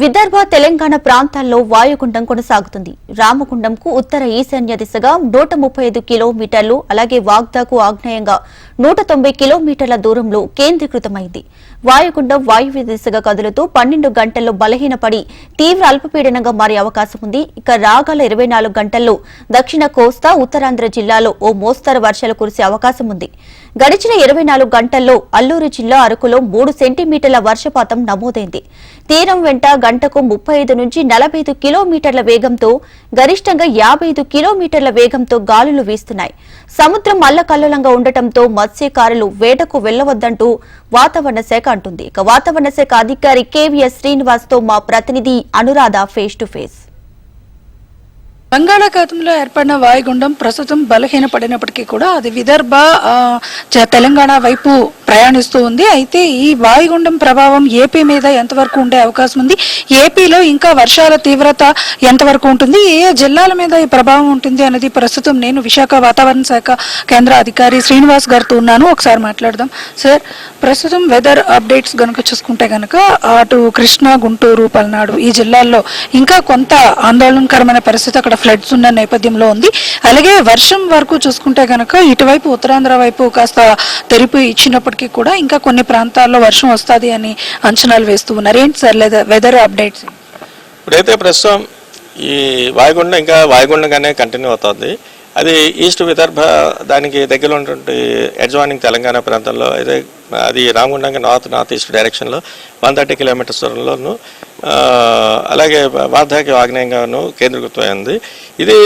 విదర్భ తెలంగాణ ప్రాంతాల్లో వాయుగుండం కొనసాగుతుంది. రామగుండంకు ఉత్తర ఈశాన్య దిశగా నూట ముప్పై ఐదు కిలోమీటర్లు అలాగే వాగ్దాకు ఆగ్నేయంగా నూట తొంభై కిలోమీటర్ల దూరంలో కేంద్రీకృతమైంది. వాయుగుండం వాయువ్య దిశగా కదులుతూ పన్నెండు గంటల్లో బలహీనపడి తీవ్ర అల్పపీడనంగా మారే అవకాశం ఉంది. ఇక రాగల ఇరవై నాలుగు గంటల్లో దక్షిణ కోస్తా ఉత్తరాంధ్ర జిల్లాలో ఓ మోస్తరు వర్షాలు కురిసే అవకాశం ఉంది. గడిచిన ఇరవై నాలుగు గంటల్లో అల్లూరు జిల్లా అరకులో మూడు సెంటీమీటర్ల వర్షపాతం నమోదైంది. తీరం వెంట గంటకు ముప్పై ఐదు నుంచి నలభై ఐదు కిలోమీటర్ల వేగంతో గరిష్టంగా యాభై ఐదు కిలోమీటర్ల వేగంతో గాలులు వీస్తున్నాయి. సముద్రం అల్లకల్లోలంగా ఉండటంతో మత్స్యకారులు వేటకు వెళ్ళవద్దంటూ వాతావరణ శాఖ అంటుంది. ఇక వాతావరణ శాఖ అధికారి కేవీఎస్ శ్రీనివాస్తో మా ప్రతినిధి అనురాధ ఫేస్ టు ఫేస్ బంగాళాఖాతంలో ఏర్పడిన వాయుగుండం ప్రస్తుతం బలహీనపడినప్పటికీ కూడా అది విదర్భ తెలంగాణ వైపు ప్రయాణిస్తూ ఉంది. అయితే ఈ వాయుగుండం ప్రభావం ఏపీ మీద ఎంతవరకు ఉండే అవకాశం ఉంది? ఏపీలో ఇంకా వర్షాల తీవ్రత ఎంతవరకు ఉంటుంది? ఏ జిల్లాల మీద ఈ ప్రభావం ఉంటుంది అనేది ప్రస్తుతం నేను విశాఖ వాతావరణ శాఖ కేంద్ర అధికారి శ్రీనివాస్ గారితో ఉన్నాను. ఒకసారి మాట్లాడదాం. సార్ ప్రస్తుతం వెదర్ అప్డేట్స్ కనుక చూసుకుంటే కనుక అటు కృష్ణా గుంటూరు పల్నాడు ఈ జిల్లాల్లో ఇంకా కొంత ఆందోళనకరమైన పరిస్థితి అక్కడ ఫ్లడ్స్ ఉన్న నేపథ్యంలో ఉంది. అలాగే వర్షం వరకు చూసుకుంటే కనుక ఇటువైపు ఉత్తరాంధ్ర వైపు కాస్త తెరిపి ఇచ్చినప్పటికీ కూడా ఇంకా కొన్ని ప్రాంతాల్లో వర్షం వస్తుంది అని అంచనాలు వేస్తూ ఉన్నారు. ఏంటి సార్ లేదా వెదర్ అప్డేట్స్ ఇప్పుడైతే ప్రస్తుతం ఈ వాయుగుండం ఇంకా వాయుగుండంగానే కంటిన్యూ అవుతుంది. అది ఈస్ట్ విదర్భ దానికి దగ్గరలో ఉన్నటువంటి అడ్జాయినింగ్ తెలంగాణ ప్రాంతంలో అయితే అది రామగుండంగా నార్త్ నార్త్ ఈస్ట్ డైరెక్షన్లో వన్ థర్టీ కిలోమీటర్స్ దూరంలోను అలాగే వార్ధాకి ఆగ్నేయంగాను కేంద్రీకృతమైంది ఇది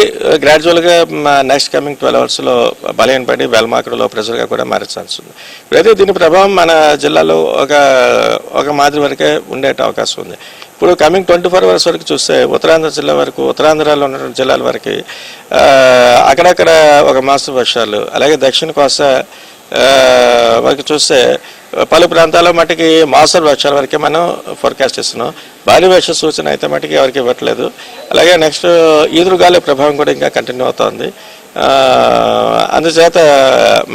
గ్రాడ్యువల్గా నెక్స్ట్ కమింగ్ ట్వెల్వ్ అవర్స్లో బలహీనపడి వెల్మాకడలో ప్రెషర్గా కూడా మారే ఛాన్స్ ఉంది. అయితే దీని ప్రభావం మన జిల్లాలో ఒక ఒక మాదిరి వరకే ఉండే అవకాశం ఉంది. ఇప్పుడు కమింగ్ ట్వంటీ ఫోర్ అవర్స్ వరకు చూస్తే ఉత్తరాంధ్ర జిల్లా వరకు ఉత్తరాంధ్రలో ఉన్నటువంటి జిల్లాల వరకు అక్కడక్కడ ఒక మాస వర్షాలు అలాగే దక్షిణ కోస్తా వరకు చూస్తే పలు ప్రాంతాల మటుకి మాసర్ వర్షాల వరకే మనం ఫోర్కాస్ట్ ఇస్తున్నాం భారీ వర్ష సూచన అయితే మటుకి ఎవరికి ఇవ్వట్లేదు. అలాగే నెక్స్ట్ ఈదురుగాలి ప్రభావం కూడా ఇంకా కంటిన్యూ అవుతోంది. అందుచేత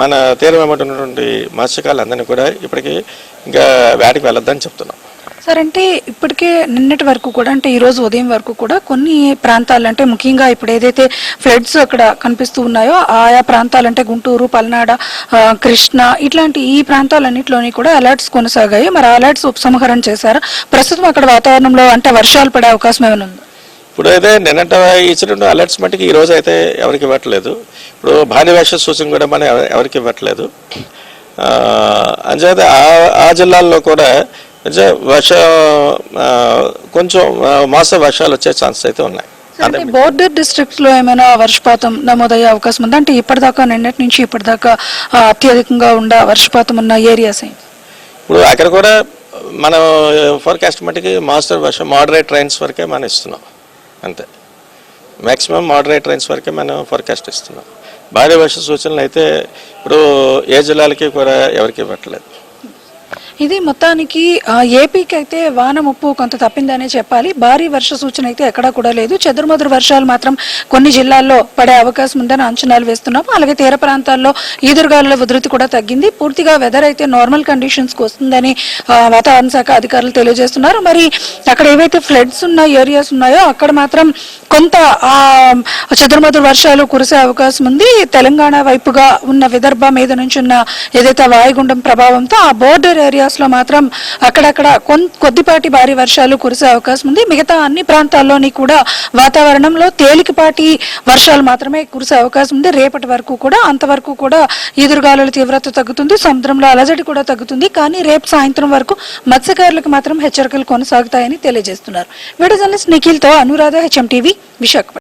మన తీరం వెంబడి ఉన్నటువంటి మత్స్యకారులందరినీ కూడా ఇప్పటికీ ఇంకా వేటకి వెళ్ళొద్దని చెప్తున్నాం. సార్ అంటే ఇప్పటికే నిన్నటి వరకు కూడా అంటే ఈ రోజు ఉదయం వరకు కూడా కొన్ని ప్రాంతాలు అంటే ముఖ్యంగా ఇప్పుడు ఏదైతే ఫ్లడ్స్ అక్కడ కనిపిస్తూ ఉన్నాయో ఆయా ప్రాంతాలు అంటే గుంటూరు పల్నాడ కృష్ణ ఇట్లాంటి ఈ ప్రాంతాలన్నింటిలోని కూడా అలర్ట్స్ కొనసాగాయి. మరి అలర్ట్స్ ఉపసంహరణ చేశారు? ప్రస్తుతం అక్కడ వాతావరణంలో అంటే వర్షాలు పడే అవకాశం ఏమైనా ఉంది? ఇప్పుడు అయితే నిన్నట ఇచ్చినటువంటి అలర్ట్స్ మట్టికి ఈ రోజు అయితే ఎవరికి ఇవ్వట్లేదు. ఇప్పుడు భారీ వర్ష సూచన కూడా మనం ఎవరికి ఇవ్వట్లేదు. అంచేత ఆ ఆ జిల్లాల్లో కూడా వర్ష కొంచెం మోస వర్షాలు వచ్చే ఛాన్సెస్ అయితే ఉన్నాయి. అంటే బోర్డర్ డిస్ట్రిక్ట్స్లో ఏమైనా వర్షపాతం నమోదయ్యే అవకాశం ఉంది? అంటే ఇప్పటిదాకా నిన్నటి నుంచి ఇప్పటిదాకా అత్యధికంగా ఉండ వర్షపాతం ఉన్న ఏరియాస్ ఇప్పుడు అక్కడ కూడా మనం ఫోర్కాస్ట్ మట్టుకి మాస్టర్ వర్షం మోడరేట్ ట్రైన్స్ వరకే మనం ఇస్తున్నాం. అంతే. మ్యాక్సిమం మోడరేట్ ట్రైన్స్ వరకే మనం ఫోర్కాస్ట్ ఇస్తున్నాం. భారీ వర్ష సూచనలు అయితే ఇప్పుడు ఏ జిల్లాలకి కూడా ఎవరికి ఇవ్వట్లేదు. ఇది మొత్తానికి ఏపీకి అయితే వాన ముప్పు కొంత తప్పిందనే చెప్పాలి. భారీ వర్ష సూచన అయితే ఎక్కడా కూడా లేదు. చెదురుమదురు వర్షాలు మాత్రం కొన్ని జిల్లాల్లో పడే అవకాశం ఉందని అంచనాలు వేస్తున్నాము. అలాగే తీర ప్రాంతాల్లో ఈదురుగాలుల ఉధృతి కూడా తగ్గింది. పూర్తిగా వెదర్ అయితే నార్మల్ కండిషన్స్కి వస్తుందని వాతావరణ శాఖ అధికారులు తెలియజేస్తున్నారు. మరి అక్కడ ఏవైతే ఫ్లడ్స్ ఉన్న ఏరియాస్ ఉన్నాయో అక్కడ మాత్రం కొంత ఆ చెదురుమదురు వర్షాలు కురిసే అవకాశం ఉంది. తెలంగాణ వైపుగా ఉన్న విదర్భ మీద నుంచి ఉన్న ఏదైతే వాయుగుండం ప్రభావంతో ఆ బోర్డర్ ఏరియా మద్రాసులో మాత్రం అక్కడక్కడ కొన్- కొద్దిపాటి భారీ వర్షాలు కురిసే అవకాశం ఉంది. మిగతా అన్ని ప్రాంతాల్లోని కూడా వాతావరణంలో తేలికపాటి వర్షాలు మాత్రమే కురిసే అవకాశం ఉంది. రేపటి వరకు కూడా అంతవరకు కూడా ఎదురుగాలుల తీవ్రత తగ్గుతుంది. సముద్రంలో అలజడి కూడా తగ్గుతుంది. కానీ రేపు సాయంత్రం వరకు మత్స్యకారులకు మాత్రం హెచ్చరికలు కొనసాగుతాయని తెలియజేస్తున్నారు. వీడియో జర్నలిస్ట్ నిఖిల్తో అనురాధ హెచ్ఎం టీవీ విశాఖపట్నం.